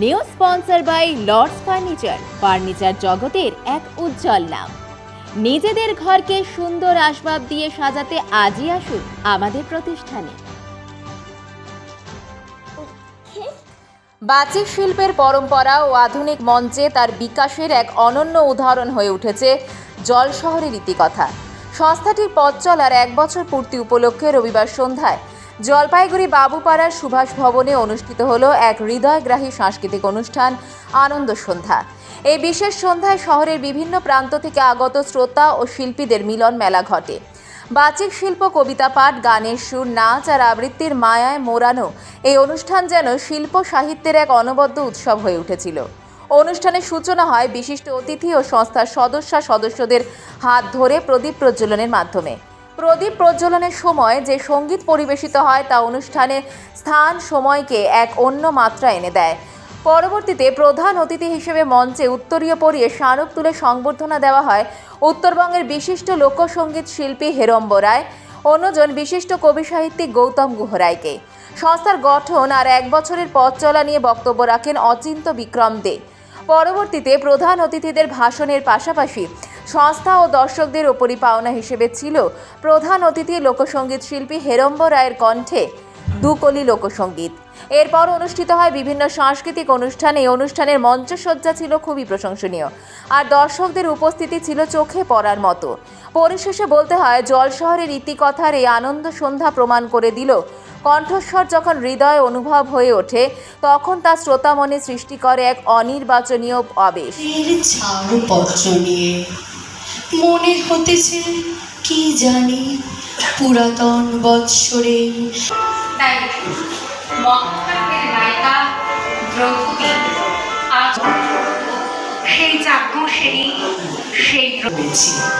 New sponsor by Lords furniture. Furniture জগতের এক উজ্জ্বল নাম। নিজেদের ঘরকে সুন্দর আসবাব দিয়ে সাজাতে আজই আসুন আমাদের প্রতিষ্ঠানে। বাচিক শিল্পের পরম্পরা ও আধুনিক মঞ্চে তার বিকাশের এক অনন্য উদাহরণ হয়ে উঠেছে জল শহরের রীতিকথা সংস্থাটির পথ চলার এক বছর পূর্তি উপলক্ষে রবিবার সন্ধ্যায় জলপাইগুড়ি বাবুপাড়ার সুভাষ ভবনে অনুষ্ঠিত হলো এক হৃদয়গ্রাহী সাংস্কৃতিক অনুষ্ঠান, আনন্দ সন্ধ্যা। এই বিশেষ সন্ধ্যায় শহরের বিভিন্ন প্রান্ত থেকে আগত শ্রোতা ও শিল্পীদের মিলন মেলা ঘটে। বাচিক শিল্প, কবিতা পাঠ, গানের সুর, নাচ আর আবৃত্তির মায়ায় মোড়ানো এই অনুষ্ঠান যেন শিল্প সাহিত্যের এক অনবদ্য উৎসব হয়ে উঠেছিল। অনুষ্ঠানের সূচনা হয় বিশিষ্ট অতিথি ও সংস্থার সদস্য সদস্যদের হাত ধরে প্রদীপ প্রজ্বলনের মাধ্যমে। প্রদীপ প্রজ্বলনের সময় যে সংগীত পরিবেশিত হয় তা অনুষ্ঠানে স্থান সময়কে এক অন্য মাত্রা এনে দেয়। পরবর্তীতে প্রধান অতিথি হিসেবে মঞ্চে উত্তরীয় পরিয়ে স্মারক তুলে সংবর্ধনা দেওয়া হয় উত্তরবঙ্গের বিশিষ্ট লোকসঙ্গীত শিল্পী হেরম্ব রায়, অন্যজন বিশিষ্ট কবি সাহিত্যিক গৌতম গুহরায়কে সংস্থার গঠন আর এক বছরের পথ চলা নিয়ে বক্তব্য রাখেন অচিন্ত বিক্রম দে। পরবর্তীতে প্রধান অতিথিদের ভাষণের পাশাপাশি সংস্থা ও দর্শকদের ওপরই পাওনা হিসেবে ছিল প্রধান অতিথি লোকসঙ্গীত শিল্পী হেরম্ব রায়ের কণ্ঠে দুকলি লোকসঙ্গীত এরপর অনুষ্ঠিত হয় বিভিন্ন সাংস্কৃতিক অনুষ্ঠান। এই অনুষ্ঠানের মঞ্চসজ্জা ছিল খুবই প্রশংসনীয়। আর দর্শকদের উপস্থিতি ছিল চোখে পড়ার মতো। পরিশেষে বলতে হয় জল শহরের ইতিকথার এই আনন্দ সন্ধ্যা প্রমাণ করে দিল, কণ্ঠস্বর যখন হৃদয় অনুভব হয়ে ওঠে, তখন তা শ্রোতা মনে সৃষ্টি করে এক অনির্বাচনীয় আবেশ। মনে হতেছে কি জানি পুরাতন বৎসরে। তাই সেই যাজ্ঞসেনী সেই দ্রৌপদী। রয়েছি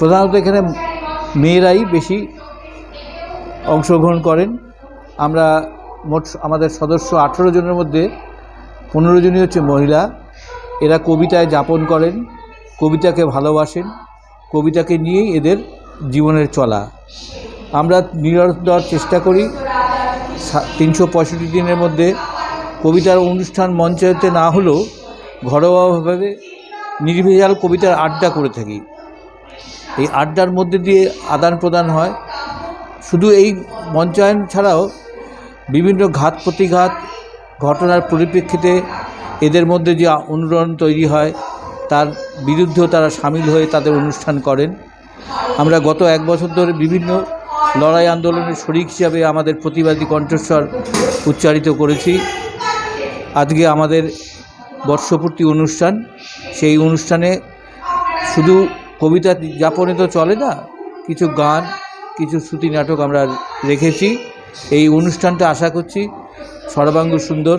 প্রধানত এখানে মেয়েরাই বেশি অংশগ্রহণ করেন। আমরা মোট আমাদের সদস্য আঠেরো জনের মধ্যে পনেরো জনই হচ্ছে মহিলা। এরা কবিতায় যাপন করেন, কবিতাকে ভালোবাসেন, কবিতাকে নিয়েই এদের জীবনের চলা। আমরা নিরন্তর চেষ্টা করি। তিনশো পঁয়ষট্টি দিনের মধ্যে কবিতার অনুষ্ঠান মঞ্চায়তে না হলেও ঘরোয়াভাবে নির্ভেজাল কবিতার আড্ডা করে থাকি। এই আড্ডার মধ্যে দিয়ে আদান প্রদান হয়। শুধু এই মঞ্চায়ন ছাড়াও বিভিন্ন ঘাত প্রতিঘাত ঘটনার পরিপ্রেক্ষিতে এদের মধ্যে যে অনুরণ তৈরি হয়, তার বিরুদ্ধেও তারা সামিল হয়ে তাদের অনুষ্ঠান করেন। আমরা গত এক বছর ধরে বিভিন্ন লড়াই আন্দোলনের শরিক হিসাবে আমাদের প্রতিবাদী কণ্ঠস্বর উচ্চারিত করেছি। আজকে আমাদের বর্ষপূর্তি অনুষ্ঠান। সেই অনুষ্ঠানে শুধু কবিতা যাপনে তো চলে না। কিছু গান, কিছু শ্রুতি নাটক আমরা রেখেছি। এই অনুষ্ঠানটা আশা করছি সর্বাঙ্গ সুন্দর।